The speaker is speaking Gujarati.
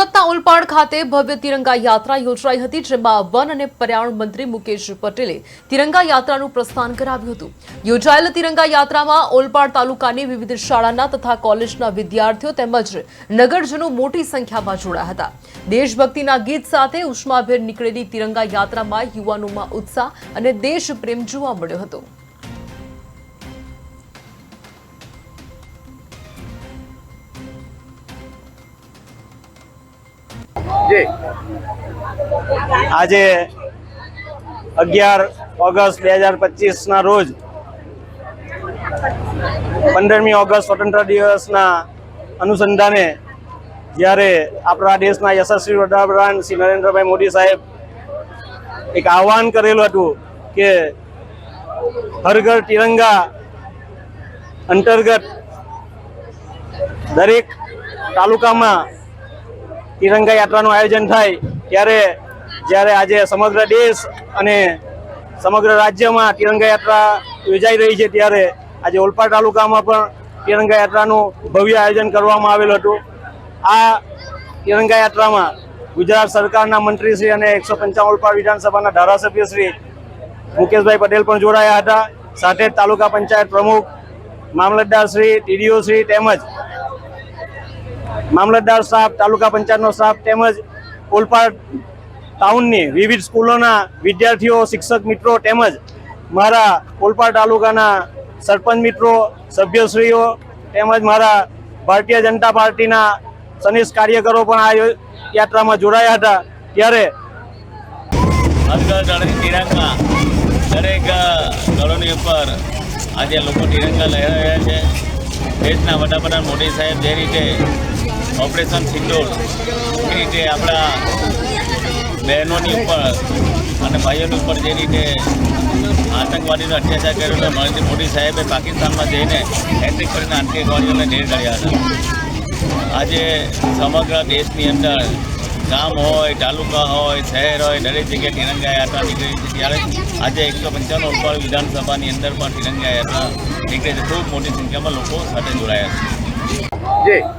સુરતના ઓલપાડ ખાતે ભવ્ય તિરંગા યાત્રા યોજાઈ હતી, જેમાં વન અને પર્યાવરણ મંત્રી મુકેશ પટેલે તિરંગા યાત્રાનું પ્રસ્થાન કરાવ્યું હતું. યોજાયેલ તિરંગા યાત્રામાં ઓલપાડ તાલુકાની વિવિધ શાળાના તથા કોલેજના વિદ્યાર્થીઓ તેમજ નગરજનો મોટી સંખ્યામાં જોડાયા હતા. દેશભક્તિના ગીત સાથે ઉષ્માભેર નીકળેલી તિરંગા યાત્રામાં યુવાનોમાં ઉત્સાહ અને દેશપ્રેમ જોવા મળ્યો હતો. આજે અગિયાર ઓગસ્ટ બે હજાર પચીસના રોજ પંદરમી ઓગસ્ટ સ્વતંત્ર દિવસના અનુસંધાને જ્યારે આપણા દેશના યશસ્વી વડાપ્રધાન શ્રી નરેન્દ્રભાઈ મોદી સાહેબ એક આહ્વાન કરેલું હતું કે હર ઘર તિરંગા અંતર્ગત દરેક તાલુકામાં તિરંગા યાત્રાનું આયોજન થાય ત્યારે જ્યારે આજે સમગ્ર દેશ અને સમગ્ર રાજ્યમાં તિરંગા યાત્રા યોજાઈ રહી છે ત્યારે આજે ઓલપાડ તાલુકામાં પણ તિરંગા યાત્રાનું ભવ્ય આયોજન કરવામાં આવેલું હતું. આ તિરંગા યાત્રામાં ગુજરાત સરકારના મંત્રીશ્રી અને એકસો પંચાવન ઓલપાડ વિધાનસભાના ધારાસભ્ય શ્રી મુકેશભાઈ પટેલ પણ જોડાયા હતા. સાથે તાલુકા પંચાયત પ્રમુખ, મામલતદાર શ્રી, ટીડીઓ શ્રી તેમજ મામલતદાર સાહેબ, તાલુકા પંચાયતનો સાહેબ તેમજ ઓલપાડ ટાઉનની વિવિધ સ્કૂલોના વિદ્યાર્થીઓ, શિક્ષક મિત્રો તેમજ મારા ઓલપાડ તાલુકાના સરપંચ મિત્રો, સભ્યશ્રીઓ તેમજ મારા ભારતીય જનતા પાર્ટીના સનિષ્ઠ કાર્યકરો પણ આ યાત્રામાં જોડાયા હતા. ત્યારે દરેક ઘરોની ઉપર આજે લોકો તિરંગા લહેરાઈ રહ્યા છે. દેશના વડાપ્રધાન મોદી સાહેબ જે રીતે ઓપરેશન સિંદૂર. એ રીતે આપણા બહેનોની ઉપર અને ભાઈઓની ઉપર જે રીતે આતંકવાદીનો અત્યાચાર કર્યો હતો નરેન્દ્ર મોદી સાહેબે પાકિસ્તાનમાં જઈને હેટ્રિક કરીને આતંકવાદીઓને ઢેર કર્યા હતા. આજે સમગ્ર દેશની અંદર ગામ હોય, તાલુકા હોય, શહેર હોય, દરેક જગ્યાએ તિરંગા યાત્રા નીકળી છે. ત્યારે આજે એકસો પંચાણું ઉપર વિધાનસભાની અંદર પણ તિરંગા યાત્રા નીકળે છે. ખૂબ મોટી સંખ્યામાં લોકો સાથે જોડાયા છે.